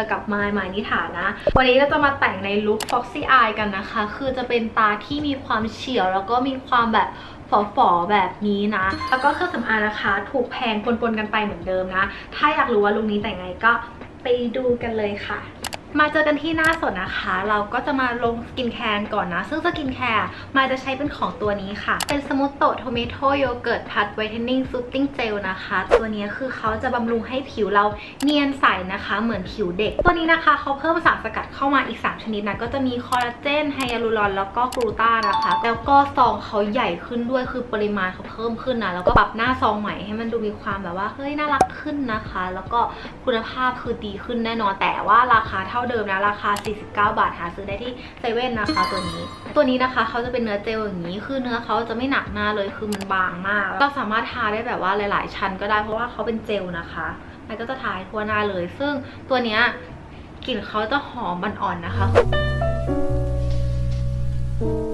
อกับมายมายนิฐานะ วันนี้ก็จะมาแต่งในลุค Foxy Eye กันนะคะ คือจะเป็นตาที่มีความเฉียว แล้วก็มีความแบบฝอๆแบบนี้นะ แล้วก็เครื่องสำอางนะคะ ถูกแพงปนๆกันไปเหมือนเดิมนะ ถ้าอยากรู้ว่าลุคนี้แต่งไงก็ไปดูกันเลยค่ะ มาเจอกันที่หน้าสดนะคะ เราก็จะมาลงสกินแคร์ก่อนนะ ซึ่งสกินแคร์มาจะใช้เป็นของตัวนี้ค่ะ เป็นสมูทโตโทเมโตโยเกิร์ตพัดไวท์เทนนิ่งซูตติ้งเจลนะคะ ตัวนี้คือเขาจะบำรุงให้ผิวเราเนียนใสนะคะ เหมือนผิวเด็ก ตัวนี้นะคะเขาเพิ่มสารสกัดเข้ามาอีก 3 ชนิดนะ ก็จะมีคอลลาเจนไฮยาลูรอนแล้วก็กลูตานะคะ แล้วก็ซองเขาใหญ่ขึ้นด้วยคือปริมาณเขาเพิ่มขึ้นนะ แล้วก็ปรับหน้าซองใหม่ให้มันดูมีความแบบว่าเฮ้ยน่ารักขึ้นนะคะ แล้วก็คุณภาพคือดีขึ้นแน่นอนแต่ว่าราคาเท่าเดิมนะราคา 49 บาทหาซื้อได้ที่เซเว่นนะคะตัวนี้ ตัวนี้นะคะเขาจะเป็นเนื้อเจลอย่างนี้ คือเนื้อเขาจะไม่หนักหน้าเลยคือมันบางมากเราสามารถทาได้แบบว่าหลาย ๆ ชั้นก็ได้เพราะว่าเขาเป็นเจลนะคะมันก็จะทาทั่วหน้าเลย ซึ่งตัวเนี้ยกลิ่นเขาจะหอมมันอ่อนนะคะต่อ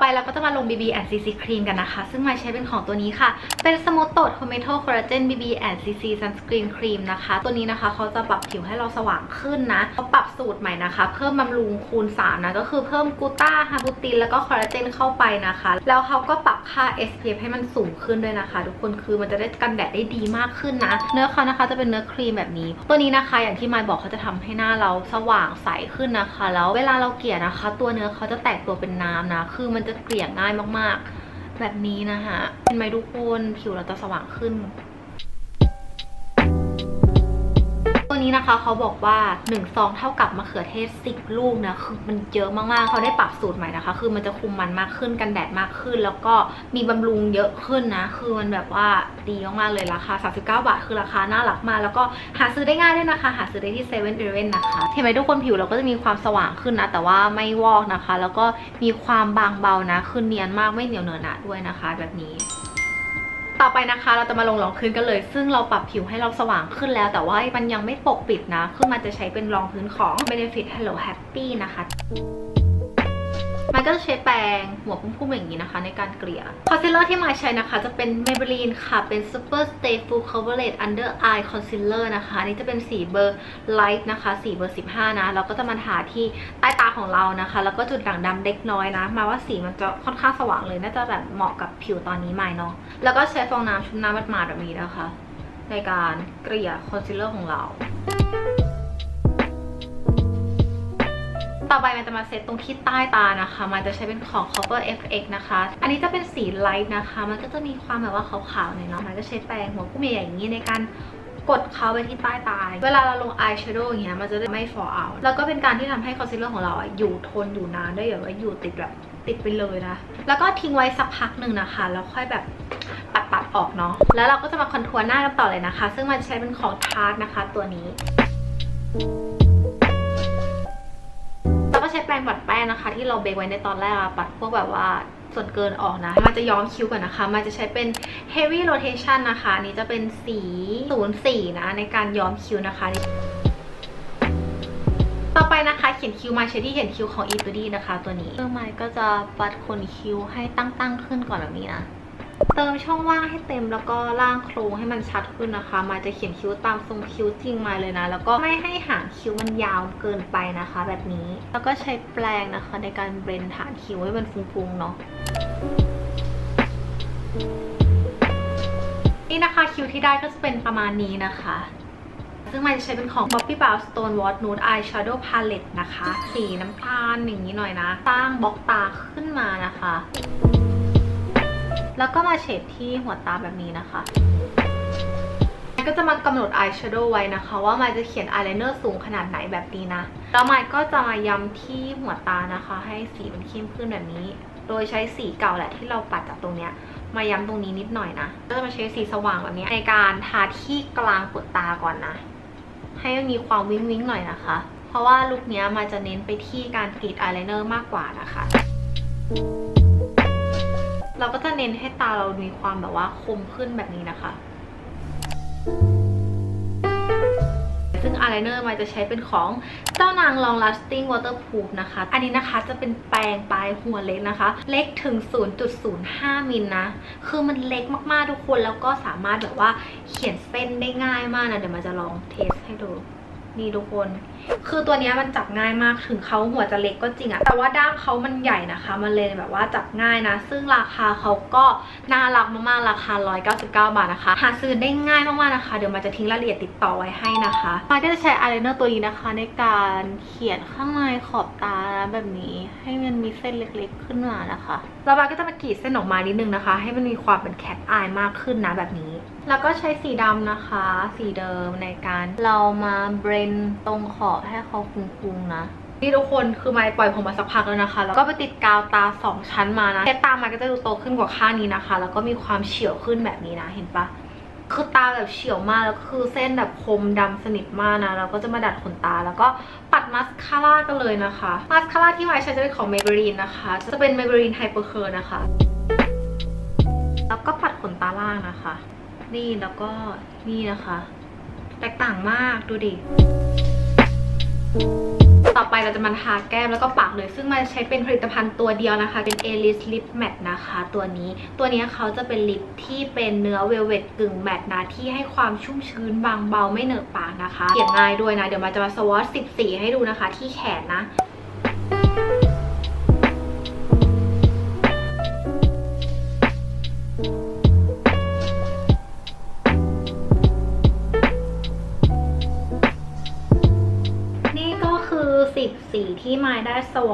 ไปเราก็จะมาลง BB and CC ครีมกันนะคะ ซึ่งมาใช้เป็นของตัวนี้ค่ะ เป็นสมูทโต t o เมโตคอลลาเจน BB and CC Sunscreen Cream นะคะ ตัวนี้นะคะเขาจะปรับผิวให้เราสว่างขึ้นนะเขาปรับสูตรใหม่นะคะ เพิ่มบำรุงคูณ 3 นะ ก็คือเพิ่มกูตาฮาบูตินแล้วก็คอลลาเจนเข้าไปนะคะ แล้วเขาก็ปรับค่า SPF ให้มันสูงขึ้นด้วยนะคะ ทุกคนคือมันจะได้กันแดดได้ดีมากขึ้นนะ เนื้อเขานะคะจะเป็นเนื้อครีมแบบนี้ ตัวนี้นะคะอย่างที่มายบอกเขาจะทำให้หน้าเราสว่างใสขึ้นนะคะ แล้วเวลาเราเกลี่ยนะคะ ตัวเนื้อเขาจะแตกตัวเป็นน้ำนะ คือมันจะเกลี่ยง่ายมากๆ แบบนี้นะคะเห็นไหมทุกคนผิวเราจะสว่างขึ้น นี้นะคะเขาบอกว่า1ซองเท่ากับมะเขือเทศ10ลูกนะคือมันเยอะมากๆเขาได้ปรับสูตรใหม่นะคะ คือมันจะคุมมันมากขึ้นกันแดดมากขึ้น แล้วก็มีบำรุงเยอะขึ้นนะ คือมันแบบว่าดีมากๆเลยราคา 39 บาท คือราคาน่ารักมากแล้วก็หาซื้อได้ง่ายด้วยนะคะ หาซื้อได้ที่7 e เ e ่ e อนะคะเห็นไหมทุกคนผิวเราก็จะมีความสว่างขึ้นนะ แต่ว่าไม่วอกนะคะ แล้วก็มีความบางเบานะคือเนียนมากไม่เหนียวเหนอะหนะด้วยนะคะ แบบนี้ ต่อไปนะคะเราจะมาลงรองพื้นกันเลย ซึ่งเราปรับผิวให้เราสว่างขึ้นแล้ว แต่ว่ามันยังไม่ปกปิดนะคือมันจะใช้เป็นรองพื้นของ Benefit Hello Happy นะคะ มันก็จะใช้แปรงหัวพุ่มๆอย่างนี้นะคะ ในการเกลี่ยคอนซีลเลอร์ที่มาใช้นะคะ จะเป็น Maybelline ค่ะ เป็น Super Stay Full Coverage Under Eye Concealer นะคะอันนี้จะเป็นสีเบอร์ Light นะคะ สีเบอร์ 15 นะ เราก็จะมาทาที่ใต้ตาของเรานะคะ แล้วก็จุดด่างดำเล็กน้อยนะ มาว่าสีมันจะค่อนข้างสว่างเลย น่าจะแบบเหมาะกับผิวตอนนี้ใหม่เนาะ แล้วก็ใช้ฟองน้ำชุบน้ำมัดมาแบบนี้นะคะ ในการเกลี่ยคอนซีลเลอร์ของเรา ต่อไปมันจะมาเซตตรงที่ใต้ตานะคะ มันจะใช้เป็นของ Cover FX นะคะ อันนี้จะเป็นสีไลท์นะคะ มันก็จะมีความแบบว่าขาวๆหน่อยเนาะมันก็ใช้แปรงหัวผู้ใหญ่อย่างนี้ในการกดเขาไปที่ใต้ตา เวลาเราลงอายแชโดว์อย่างเงี้ย มันจะได้ไม่ fall out แล้วก็เป็นการที่ทำให้คอนซีลเลอร์ของเราอยู่ทนอยู่นานได้แบบว่าอยู่ติดแบบติดไปเลยนะ แล้วก็ทิ้งไว้สักพักหนึ่งนะคะ แล้วค่อยแบบปัดปัดๆออกเนาะ แล้วเราก็จะมาคอนทัวร์หน้ากันต่อเลยนะคะ ซึ่งมันใช้เป็นของทาร์ตนะคะตัวนี้ ใช้แปรงปัดแป้งนะคะ ที่เราเบรกไว้ในตอนแรกอะปัดพวกแบบว่าส่วนเกินออกนะ มันจะย้อมคิ้วก่อนนะคะ มันจะใช้เป็น heavy rotation นะคะนี้จะเป็นสี04นะในการย้อมคิ้วนะคะ ต่อไปนะคะเขียนคิ้วมาใช้ที่เขียนคิ้วของ e t u d y นะคะ ตัวนี้เครื่องไม้ก็จะปัดขนคิ้วให้ตั้งๆขึ้นก่อนแบบนี้นะ เติมช่องว่างให้เต็มแล้วก็ล่างโครงให้มันชัดขึ้นนะคะ มาจะเขียนคิ้วตามทรงคิ้วจริงมาเลยนะ แล้วก็ไม่ให้หางคิ้วมันยาวเกินไปนะคะ แบบนี้ แล้วก็ใช้แปรงนะคะ ในการเบรนฐานคิ้วให้มันฟุ้งๆเนาะนี่นะคะคิ้วที่ได้ก็จะเป็นประมาณนี้นะคะ ซึ่งมันจะใช้เป็นของ Bobbi Brown Stone Wart Nude Eye Shadow Palette นะคะ สีน้ำตาลอย่างนี้หน่อยนะ สร้างบล็อกตาขึ้นมานะคะ แล้วก็มาเฉดที่หัวตาแบบนี้นะคะก็จะมากำหนดอายแชโดว์ไว้นะคะ ว่ามันจะเขียนอายไลเนอร์สูงขนาดไหนแบบนี้นะ แล้วมันก็จะมาย้ำที่หัวตานะคะ ให้สีมันเข้มขึ้นแบบนี้ โดยใช้สีเก่าแหละที่เราปัดจากตรงเนี้ยมาย้ำตรงนี้นิดหน่อยนะก็จะมาใช้สีสว่างแบบนี้ในการทาที่กลางเปลือกตาก่อนนะ ให้มันมีความวิ้งวิ้งหน่อยนะคะ เพราะว่าลุคนี้มันจะเน้นไปที่การกรีดอายไลเนอร์มากกว่านะคะเราก็จะ เน้นให้ตาเรามีความแบบว่าคมขึ้นแบบนี้นะคะ ซึ่งอายไลเนอร์มายจะใช้เป็นของเจ้านาง Long Lasting Waterproof นะคะ อันนี้นะคะจะเป็นแปรงปลายหัวเล็กนะคะ เล็กถึง 0.05 มิลนะ คือมันเล็กมากๆทุกคน แล้วก็สามารถแบบว่าเขียนเส้นได้ง่ายมากนะ เดี๋ยวมันจะลองเทสให้ดู นี่ทุกคน คือตัวเนี้ยมันจับง่ายมากถึงเขาหัวจะเล็กก็จริงอะแต่ว่าด้ามเขามันใหญ่นะคะ มันเลยแบบว่าจับง่ายนะ ซึ่งราคาเขาก็น่ารักมากๆราคา 199 บาทนะคะ หาซื้อได้ง่ายมากๆนะคะ เดี๋ยวมันจะทิ้งรายละเอียดติดต่อไว้ให้นะคะมายก็จะใช้อายไลเนอร์ตัวนี้นะคะ ในการเขียนข้างในขอบตาแบบนี้ ให้มันมีเส้นเล็กๆขึ้นมานะคะแล้วมายก็จะมากรีดเส้นออกมานิดนึงนะคะ ให้มันมีความเป็นแคทอายมากขึ้นนะแบบนี้ แล้วก็ใช้สีดำนะคะ สีเดิมในการเรามาเบรนตรงขอบให้เขาฟุ้งๆนะนี่ทุกคนคือไมค์ปล่อยผมมาสักพักแล้วนะคะ แล้วก็ไปติดกาวตา 2 ชั้นมานะแค่ตามันก็จะดูโตขึ้นกว่าข้างนี้นะคะ แล้วก็มีความเฉียวขึ้นแบบนี้นะเห็นปะคือตาแบบเฉียวมากแล้วก็คือเส้นแบบคมดำสนิทมากนะเราก็จะมาดัดขนตาแล้วก็ปัดมัสคาร่ากันเลยนะคะมัสคาร่าที่ไมค์ใช้จะเป็นของ Maybelline นะคะ จะเป็น Maybelline Hyper Curl นะคะ แล้วก็ปัดขนตาล่างนะคะ นี่แล้วก็นี่นะคะ แตกต่างมากดูดิ ต่อไปเราจะมาทาแก้มแล้วก็ปากเลย ซึ่งมันใช้เป็นผลิตภัณฑ์ตัวเดียวนะคะ เป็น a l i s Lip Matte นะคะ ตัวนี้ ตัวนี้เขาจะเป็นลิปที่เป็นเนื้อเวลเวตกึ่งแมตต์นะที่ให้ความชุ่มชื้นบางเบาไม่เหนอะปากนะคะเขียนง่ายด้วยนะ เดี๋ยวมาจะมาสวอตสิบสีให้ดูนะคะ ที่แขนนะ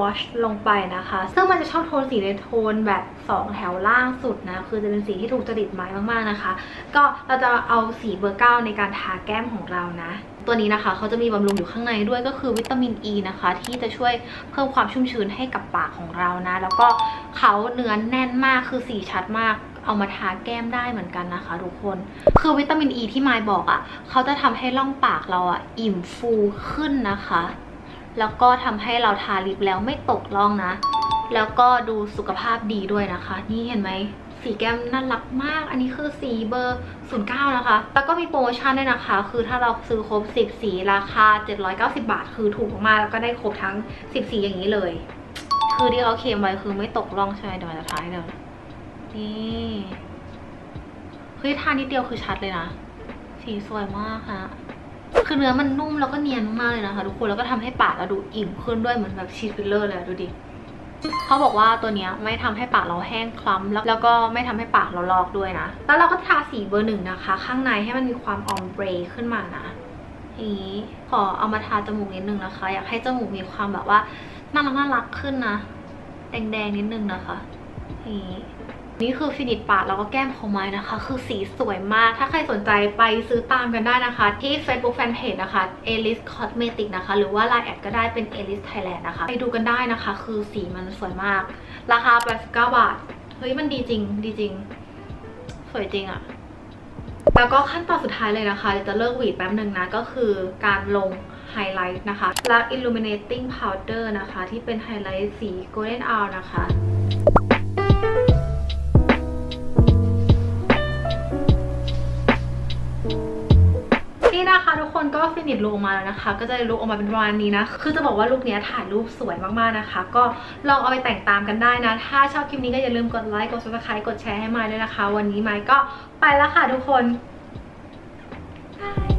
ายได้สวอชลงไปนะคะ ซึ่งมันจะชอบโทนสีในโทนแบบ 2 แถวล่างสุดนะ คือจะเป็นสีที่ถูกจริตไม้มากๆนะคะ ก็เราจะเอาสีเบอร์เก้าในการทาแก้มของเรานะ ตัวนี้นะคะเขาจะมีบำรุงอยู่ข้างในด้วยก็คือวิตามินอ e ีนะคะ ที่จะช่วยเพิ่มความชุ่มชื้นให้กับปากของเรานะ แล้วก็เขาเนื้อแน่นมากคือสีชัดมากเอามาทาแก้มได้เหมือนกันนะคะทุกคน คือวิตามินอ e ีที่ไมายบอกอะ่ะเขาจะทำให้ร่องปากเราอะ่ะอิ่มฟูขึ้นนะคะ แล้วก็ทำให้เราทาลิปแล้วไม่ตกร่องนะ แล้วก็ดูสุขภาพดีด้วยนะคะ นี่เห็นไหมสีแก้มน่ารักมาก อันนี้คือสีเบอร์ 09 นะคะ แล้วก็มีโปรโมชั่นด้วยนะคะ คือถ้าเราซื้อครบ 10 สีราคา 790 บาท คือถูกมากแล้วก็ได้ครบทั้ง 10 สีอย่างนี้เลย คือที่เขาเคลมไว้คือไม่ตกร่องใช่ไหมเดี๋ยวจะท้ายเดี๋ยวนี่เฮ้ยทานิดเดียวคือชัดเลยนะ สีสวยมากค่ะ คือเนื้อมันนุ่มแล้วก็เนียนมากเลยนะคะทุกคนแล้วก็ทำให้ปากเราดูอิ่มขึ้นด้วยเหมือนแบบชีสฟิลเลอร์เลยดูดิเขาบอกว่าตัวเนี้ยไม่ทำให้ปากเราแห้งคล้ำแล้วแล้วก็ไม่ทำให้ปากเราลอกด้วยนะ แล้วเราก็ทาสีเบอร์หนึ่งนะคะ ข้างในให้มันมีความออมเบรขึ้นมานะทีนี้ขอเอามาทาจมูกนิดนึงนะคะ อยากให้จมูกมีความแบบว่าน่ารักน่ารักขึ้นนะ แดงๆนิดนึงนะคะทีนี้ นี่คือฟินิชปาดแล้วก็แก้มของไม้นะคะ คือสีสวยมาก ถ้าใครสนใจไปซื้อตามกันได้นะคะ ที่ Facebook Fanpage นะคะ Alice Cosmetic นะคะ หรือว่า Line แอดก็ได้เป็น Alice Thailand นะคะ ไปดูกันได้นะคะ คือสีมันสวยมาก ราคา89บาท เฮ้ยมันดีจริง ดีจริง สวยจริงอะแล้วก็ขั้นตอนสุดท้ายเลยนะคะเดี๋ยวจะเลิกหวีดแป๊บหนึ่งนะ ก็คือการลงไฮไลท์นะคะ และ illuminating powder นะคะ ที่เป็นไฮไลท์สี golden hour นะคะ ทุกคนก็ฟินิชลุกมาแล้วนะคะ ก็จะลุกออกมาเป็นประมาณนี้นะ คือจะบอกว่าลุกนี้ถ่ายรูปสวยมากๆนะคะ ก็ลองเอาไปแต่งตามกันได้นะ ถ้าชอบคลิปนี้ก็อย่าลืมกดไลค์ กดซับสไครต์กดแชร์ให้ไม้ด้วยนะคะ วันนี้ไม้ก็ไปแล้วค่ะทุกคน Bye.